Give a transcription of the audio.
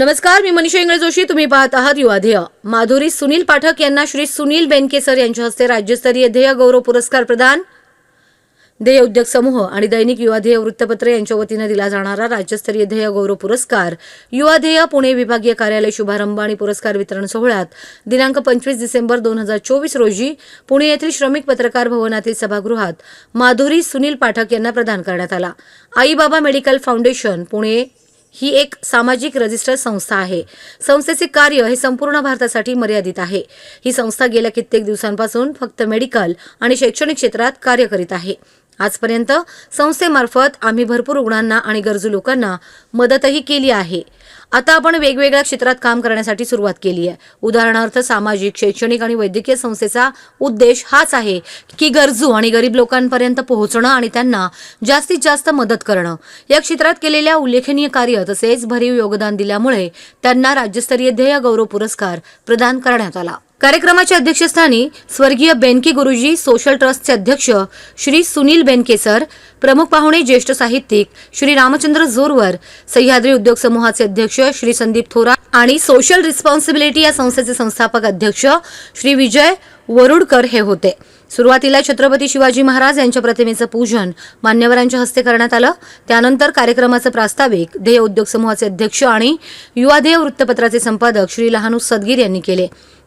नमस्कार मी मनीषा इंगळे जोशी. तुम्ही पाहत आहात युवा ध्येय. माधुरी सुनील पाठक यांना श्री सुनील बेनकेसर यांच्या हस्ते राज्यस्तरीय ध्येय गौरव पुरस्कार प्रदान. ध्येय उद्योग समूह आणि दैनिक युवा ध्येय वृत्तपत्र यांच्या वतीनं दिला जाणारा राज्यस्तरीय ध्येय गौरव पुरस्कार युवा ध्येय पुणे विभागीय कार्यालय शुभारंभ आणि पुरस्कार वितरण सोहळ्यात दिनांक पंचवीस डिसेंबर दोन हजार चोवीस रोजी पुणे येथील श्रमिक पत्रकार भवनातील सभागृहात माधुरी सुनील पाठक यांना प्रदान करण्यात आला. आईबाबा मेडिकल फाउंडेशन पुणे. ही एक सामाजिक रजिस्टर संस्था आहे. संस्थेचे कार्य हे संपूर्ण भारतासाठी मर्यादित आहे. ही संस्था गेल्या कित्येक दिवसांपासून फक्त मेडिकल आणि शैक्षणिक क्षेत्रात कार्य करीत आहे. आजपर्यंत संस्थेमार्फत आम्ही भरपूर रुग्णांना आणि गरजू लोकांना मदतही केली आहे. आता आपण वेगवेगळ्या क्षेत्रात काम करण्यासाठी सुरुवात केली आहे. उदाहरणार्थ सामाजिक शैक्षणिक आणि वैद्यकीय संस्थेचा उद्देश हाच आहे की गरजू आणि गरीब लोकांपर्यंत पोहोचणं आणि त्यांना जास्तीत जास्त मदत करणं. या क्षेत्रात केलेल्या उल्लेखनीय कार्य तसेच भरीव योगदान दिल्यामुळे त्यांना राज्यस्तरीय ध्येय गौरव पुरस्कार प्रदान करण्यात आला. कार्यक्रमाच्या अध्यक्षस्थानी स्वर्गीय बेनके गुरुजी सोशल ट्रस्टचे अध्यक्ष श्री सुनील बेनके सर प्रमुख पाहुणे ज्येष्ठ साहित्यिक श्री रामचंद्र जोरवर सह्याद्री उद्योग समूहाचे अध्यक्ष श्री संदीप थोरात आणि सोशल रिस्पॉन्सिबिलिटी या संस्थेचे संस्थापक अध्यक्ष श्री विजय वरुडकर हे होते. सुरुवातीला छत्रपती शिवाजी महाराज यांच्या प्रतिमेचं पूजन मान्यवरांच्या हस्ते करण्यात आलं. त्यानंतर कार्यक्रमाचं प्रास्ताविक ध्येय उद्योग समूहाचे अध्यक्ष आणि युवा ध्येय वृत्तपत्राचे संपादक श्री लहानू सदगीर यांनी केले.